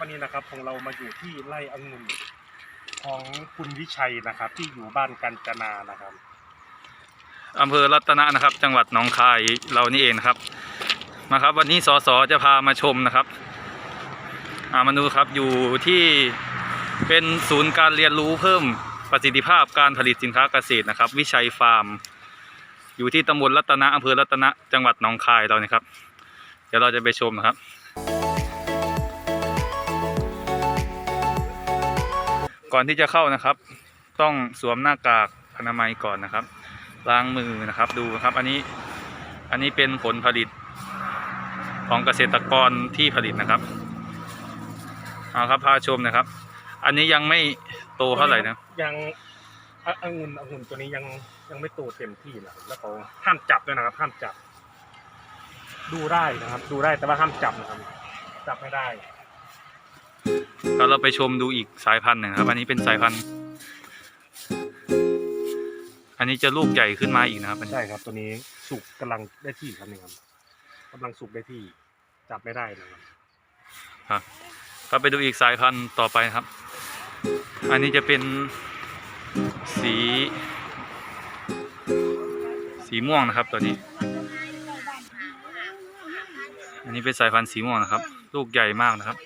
วันนี้นะครับของเรามาอยู่ที่ไร่องุ่นของคุณวิชัยนะครับ ที่อยู่บ้านกัญจนานะครับอำเภอรัตนะนะครับ จังหวัดหนองคายเรานี่เองนะครับ มาครับ วันนี้สสจะพามาชมนะครับอามาดูครับอยู่ที่เป็นศูนย์การเรียนรู้เพิ่มประสิทธิภาพการผลิตสินค้าเกษตรนะครับ วิชัยฟาร์ม อยู่ที่ตำบลรัตนะอำเภอรัตนะจังหวัดหนองคายเรานี่ครับ เดี๋ยวเราจะไปชมนะครับ ก่อนที่จะเข้านะครับ ต้องสวมหน้ากากอนามัยก่อนนะครับ ล้างมือนะครับดูนะครับ อันนี้อันนี้เป็นผลผลิตของเกษตรกรที่ผลิตนะครับเอาครับพาชมนะครับ อันนี้ยังไม่โตเท่าไหร่นะยังอะองุ่นองุ่นตัวนี้ยังยังไม่โตเต็มที่นะแล้วเขาห้ามจับด้วยนะครับ ห้ามจับ ดูได้นะครับ ดูได้แต่ว่าห้ามจับนะครับ จับไม่ได้ แล้วเราไปชมดูอีกสายพันธุ์หนึ่งนะครับ อันนี้เป็นสายพันธุ์ อันนี้จะลูกใหญ่ขึ้นมาอีกนะครับอันนี้ใช่ครับตัวนี้สุกกำลังได้ที่ครับนี่ครับกำลังสุกได้ที่จับไม่ได้นะครับครับก็ไปดูอีกสายพันธุ์ต่อไปครับ อันนี้จะเป็นสี สีม่วงนะครับตัวนี้ อันนี้เป็นสายพันธุ์สีม่วงนะครับ ลูกใหญ่มากนะครับ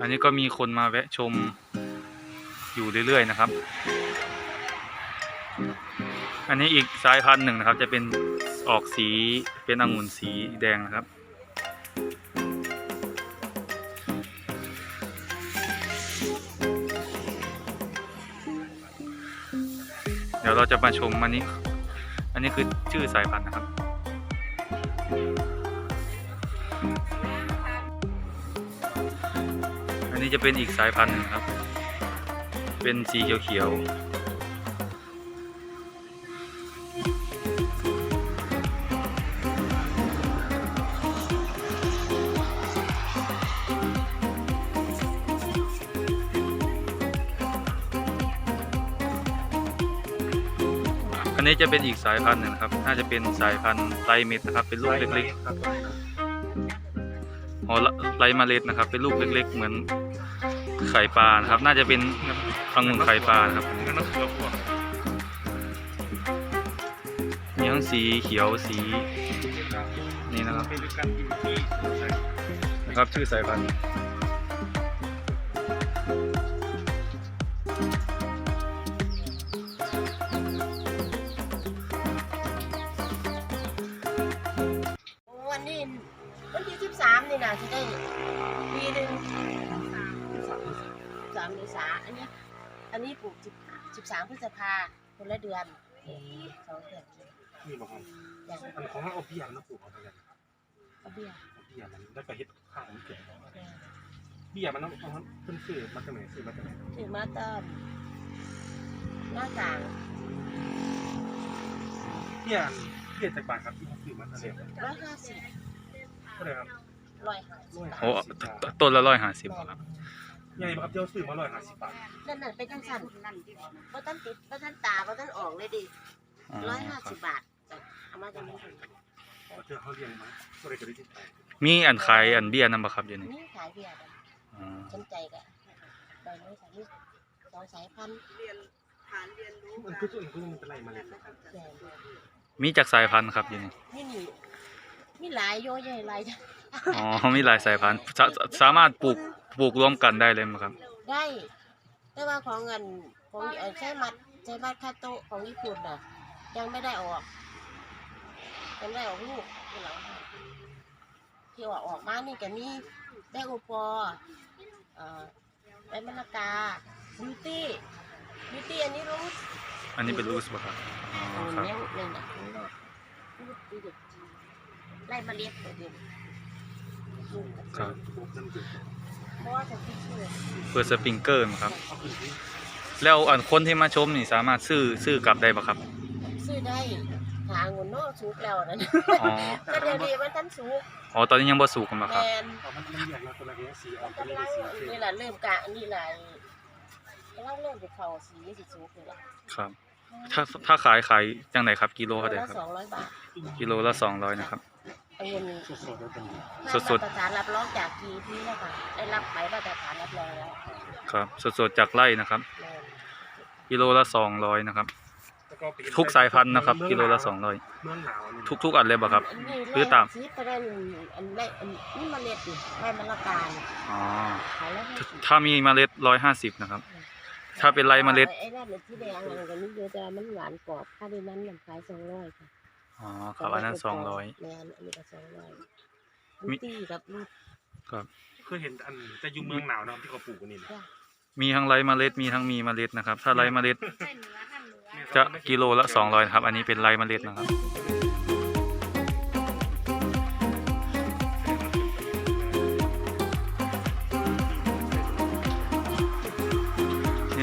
อันนี้ก็มีคนมาแวะชมอยู่เรื่อยๆนะครับ อันนี้อีกสายพันธุ์หนึ่งนะครับ จะเป็นออกสีเป็นองุ่นสีแดงนะครับเดี๋ยวเราจะมาชมอันนี้ อันนี้คือชื่อสายพันธุ์นะครับ อันนี้จะเป็นอีกสายพันธุ์หนึ่งครับ เป็นสีเขียวๆ อันนี้จะเป็นอีกสายพันธุ์หนึ่งนะครับ น่าจะเป็นสายพันธุ์ไรเม็ดนะครับ เป็นลูกเล็กครับๆอ๋อละไรเล็ดนะครับ เป็นลูกเล็ก ๆ เหมือนไข่ปลานะครับ น่าจะเป็นองุ่นไข่ปลานะครับนี่ห้อพวกมีทั้งสีเขียวสีนี่นะครับนะครับชื่อสายพันธุ์ สิบสามนี่นะที่ได้ปีหนึ่งสามเมษาอันนี้ อันนี้ปลูกสิบสิบสามพฤษภาคนละเดือนสองเดือนนี่บอกว่าอย่างอันของเราเอาเบี้ยมาปลูกเอาไปกันครับเอาเบี้ยเอาเบี้ยมันแล้วก็เฮ็ดข้าวมันเก็บเบี้ยมันต้องเอาเพิ่นซื้อมาจากไหนซื้อมาจากไหนถือมาเติมหน้าต่างเบี้ยเบี้ยจากบาทครับที่เขาซื้อมาจากไหนร้อยห้าสิบเท่าไหร่ครับ ร้อยห้าสิบโอ้ต้นละร้อยห้าสิบครับใหญ่บ่ครับเจ้าซื้อมา150บาทนั่นน่ะเป็นจังสันเพราะท่านติดเพราะท่านตาเพราะท่านออกเลยดิอ๋อร้อยห้าครัสิบบบาทเอามาจากนี้เอาเจ้าเขาเลี้ยงมาบ่ได้ก็ได้ติดไปมีอันขายอันเบี้ยนำบ่ครับเดี๋ยวนี้นี่ขายเบียร์กันอ๋อสนใจกันไปเลยสายนี้สองสายพันธุ์มันคือส่วนคือมันเป็นไรมาเลยแดงมีจากสายพันธุ์ครับเดี๋ยวนี้นี่นี่ มีหลายโยใหญ่หลายอ๋อมีหลายสายพันธุ์สาสามารถปลูกปลูกรวมกันได้เลยไหมครับ ได้ แต่ว่าของเงินของเอ่อใช้มัดใช้มัดคาโตะของญี่ปุ่นน่ะ ยังไม่ได้ออกยังไม่ได้ออกลูกที่หลังที่ออกออกมานี่ก็มีแป้งโอปอเอ่อแป้งมะละกาบิวตี้บิวตี้อันนี้รู้อันนี้เป็นรูสบ่ครับอ๋ออันครับนี้เลยนะข้างนอกรูดดูดิ ไล่มาเรียกตัวเดียวครับเพราะว่าจะคิดชื่อเพื่อสปริงเกอร์ครับเอาขึ้นที่แล้วอันคนที่มาชมนี่สามารถซื้อซื้อกลับได้บ่ครับ ซื้อได้หาเงินโน่สุกแล้วนั่นอ๋อ ก็เดี๋ยวนี้มันทันสุกอ๋อ ตอนนี้ยังบ่สุกกันบ่แมครับนเอามันมันเรียกแล้วคนละเนี้ยสีออกคนกำละลังสีเข้มนี่แหละเริ่มกะอันนี้แหละกำลังเริ่มจะเข้าสีสิสุกนี่แหละครับ ถ้าถ้าขายขายจังไหนครับกิโลโลเท่าไหร่ละครับ สองร้อยบาทกิโลละสองร้อยนะครับองุ่นสดๆแล้วเป็นสดๆมาตรฐานรับรองจากกีพีแล้วค่ะได้รับใบมาตรฐานรับรองแล้วครับ สดๆจากไร่นะครับแม่นกิโลละสองร้อยนะครับแล้วก็ไปทุกสายพันธุ์นะครับ กิโลละสองร้อยเมืองหนาวนี่ทุกทุกอันเลยป่ะครับอันนี้หรือตามซีประเด็นอันแรกอันนี่เมล็ดนี่ใบมะละกานี่อ๋อขายแล้วห้าสิบถ้ามีเมล็ดร้อยห้าสิบนะครับ ถ้าเป็นไรเมล็ดไอ้นั่นเป็นที่แดงอะไรกันนี่เยอะแต่มันหวานกรอบถ้าเป็นนั้นมันขายสองร้อยค่ะอ๋อครับอันนั้นสองร้อยแม่นอันนี้ก็สองร้อยมีลูกตี้กับลูกครับ เคยเห็นอันจะอยู่เมืองหนาวนะครับที่เขาปลูกกันนี่นะจ้ะมีทั้งไรเมล็ดมีทั้งมีเมล็ดนะครับ ถ้าไรเมล็ดใช่เนื้อหั่นเนื้อจะกิโลละสองร้อยครับ อันนี้เป็นไรเมล็ดนะครับ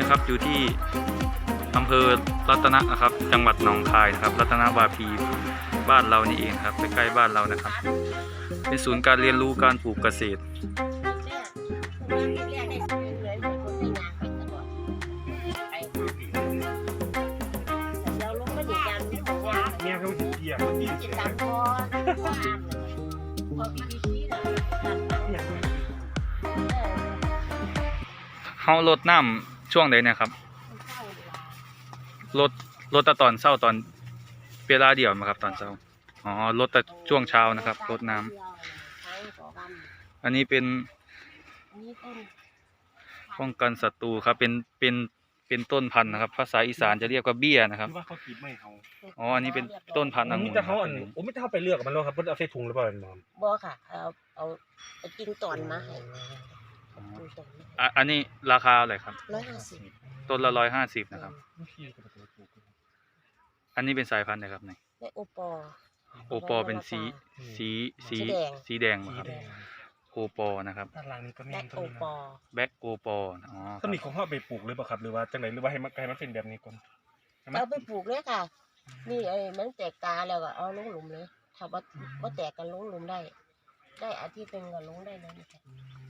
นี่นะครับอยู่ที่อำเภอรัตนะนะครับ จังหวัดหนองคายนะครับ รัตนวาปีบ้านเรานี่เองครับใกล้ๆบ้านเรานะครับ เป็นศูนย์การเรียนรู้การปลูกเกษตร เนี่ยผมว่าที่แรกได้ซื้อเลยเหมือนคนที่งานไปตลอดไปแต่เราลงมาอยู่กันที่บอกว่าเนี่ยเขาเกียร์เขาที่จิตเกียตามร์พอพออ่านเลยพอพีพีซีเลยกันเนี่ยเออเฮาลดน้ำ ช่วงใดเนี่ยครับมันเข้าเวลาลดลดแต่ตอนเช้าตอนเวลาเดียวไหมครับ ตอนเช้าอ๋อลดแต่ช่วงเช้านะครับลดน้ำครั้งต่อวันอันนี้เป็นอันนี้ต้นป้องกันศัตรูครับเป็นเป็นเป็นต้นพันธุ์นะครับ ภาษาอีสานจะเรียกว่าเบี้ยนะครับที่ว่าเขากีบไม่เขาอ๋ออันนี้เป็นต้นพันธุ์อันองุ่นี้นจะเขาอันครับโอ้ไม่ได้เขาไปเลือกกับมันแล้วครับเพิ่นเอาใส่ถุงหรือเปล่าน้องบ่ค่ะเอาเอาเอากินตอนมาให้ อ๋อดูตอนมาอะอันนี้ราคาอะไรครับ ร้อยห้าสิบต้นละร้อยห้าสิบนะครับไม่ขี้กับตัวปลูกอันนี้เป็นสายพันธุ์อะไรครับเนี่ยได้โอปอ โอปอเป็นสีสีสีสีแดง สีแดงสีนะครับแดงโอปอนะครับด้านล่างนี่ก็มีและต้โอนนี้ปอแบ็กโอปออ๋อคต้รันบนี้ของเขาเอาไปปลูกเลยเปล่ะครับ หรือว่าจังไหนหรือว่าให้มันให้มันเป็นแบบนี้ก่อนใช่ไหมเอาไปปลูกเลยค่ะ นี่ไอ้มันแตกตาแล้วก็เอาลงหลุมเลยถ้าว่าว่าแตกกันลงหลุมได้ ได้อาทิตย์เป็นก็ลงได้เลยนะคะ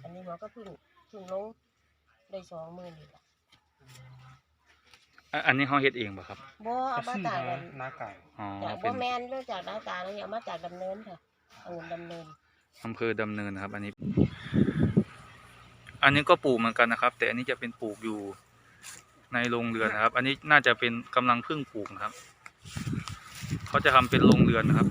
อันนี้มันก็เพิ่ง เพิ่งลงได้สองหมื่นนี่แหละอะอันนี้เขาเฮ็ดเองป่ะครับ บ่เอามาซื้อจากมานั้นนาไก่อ๋อ จากเป็บ่นแมนเรื่องจากหน้าตาเลยเอามาจากดำเนินค่ะเอาเงินดำเนินอำเภอดำเนินนะครับ อันนี้ อันนี้ก็ปลูกเหมือนกันนะครับ แต่อันนี้จะเป็นปลูกอยู่ในโรงเรือนนะครับ อันนี้น่าจะเป็นกำลังเพิ่งปลูกนะครับ เขาจะทำเป็นโรงเรือนนะครับ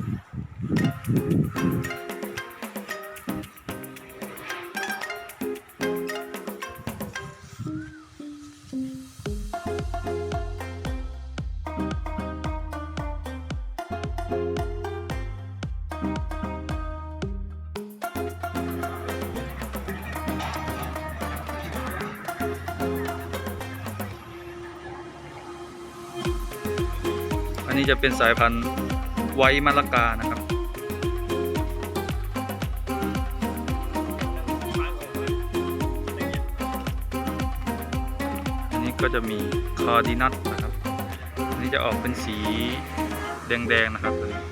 นนี้จะเป็นสายพันธุ์ไวมะละกานะครับ อันนี้ก็จะมีคอร์ดินัทนะครับ อันนี้จะออกเป็นสีแดงๆนะครับตัวนี้